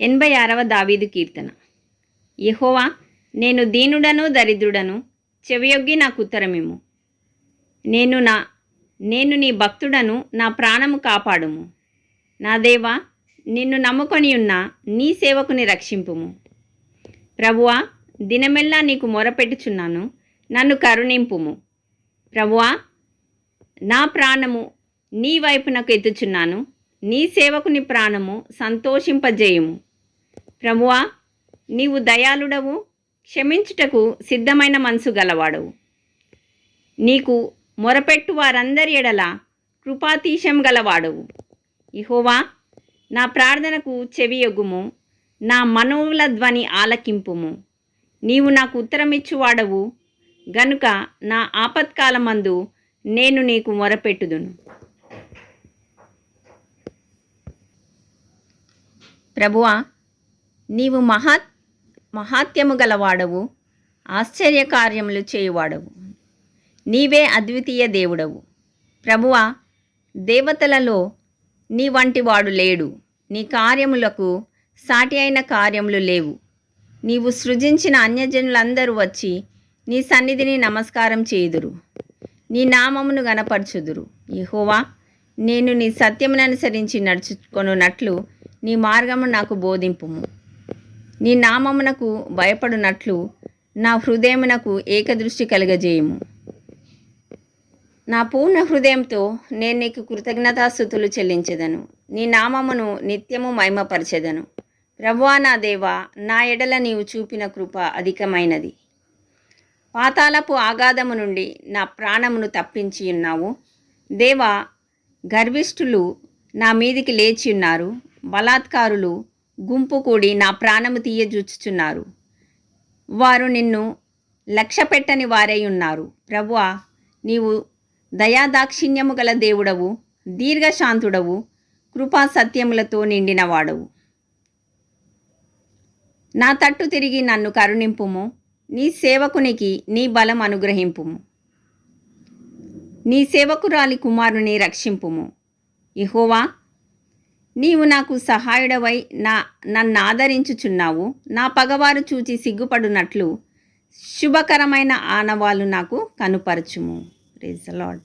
ఎనభై ఆరవ దావీదు కీర్తన. యహోవా నేను దీనుడను దరిద్రుడను చెవియొగ్గి నాకు ఉత్తరమిము నేను నా నేను నీ భక్తుడను నా ప్రాణము కాపాడుము. నా దేవా నిన్ను నమ్ముకొని ఉన్న నీ సేవకుని రక్షింపుము. ప్రభువా దినమెల్లా నీకు మొరపెట్టుచున్నాను నన్ను కరుణింపుము. ప్రభువా నా ప్రాణము నీ వైపునకు ఎత్తుచున్నాను నీ సేవకుని ప్రాణము సంతోషింపజేయుము. ప్రభువా నీవు దయాళుడవు క్షమించుటకు సిద్ధమైన మనసు గలవాడవు. నీకు మొరపెట్టు వారందరి ఎడల కృపాతీశం గలవాడవు. ఇహోవా నా ప్రార్థనకు చెవియొగ్గుము నా మనవుల ధ్వని ఆలకింపుము. నీవు నాకు ఉత్తరమిచ్చువాడవు గనుక నా ఆపత్కాలమందు నేను నీకు మొరపెట్టుదును. ప్రభువా నీవు మహా మహాత్యము గలవాడవు ఆశ్చర్య కార్యములు చేయువాడవు. నీవే అద్వితీయ దేవుడవు. ప్రభువా దేవతలలో నీ వంటి వాడు లేడు. నీ కార్యములకు సాటి అయిన కార్యములు లేవు. నీవు సృజించిన అన్యజనులందరూ వచ్చి నీ సన్నిధిని నమస్కారం చేయుదురు. నీ నామమును గనపరచుదురు యహోవా నేను నీ సత్యమును అనుసరించి నడుచుకొనున్నట్లు నీ మార్గము నాకు బోధింపుము. నీ నామమునకు భయపడినట్లు నా హృదయమునకు ఏకదృష్టి కలుగజేయము. నా పూర్ణ హృదయంతో నేను నీకు కృతజ్ఞతాస్థుతులు చెల్లించెదను. నీ నామమును నిత్యము మహిమపరచెదను. ప్రభువా నా దేవా నా ఎడల నీవు చూపిన కృప అధికమైనది. పాతాళపు ఆగాధము నుండి నా ప్రాణమును తప్పించి ఉన్నావు. దేవా గర్విష్ఠులు నా మీదికి లేచి ఉన్నారు. బలాత్కారులు గుంపు కూడి నా ప్రాణము తీయజూచుచున్నారు. వారు నిన్ను లక్ష్య పెట్టని వారై ఉన్నారు. ప్రభువా నీవు దయాదాక్షిణ్యము గల దేవుడవు దీర్ఘశాంతుడవు కృపా సత్యములతో నిండినవాడవు నా తట్టు తిరిగి నన్ను కరుణింపుము నీ సేవకునికి నీ బలం అనుగ్రహింపుము. నీ సేవకురాలి కుమారుని రక్షింపుము. ఇహోవా నీవు నాకు సహాయుడవై నా నన్ను ఆదరించుచున్నావు నా పగవారు చూచి సిగ్గుపడునట్లు శుభకరమైన ఆనవాలు నాకు కనుపరచుము. రిజలాడ్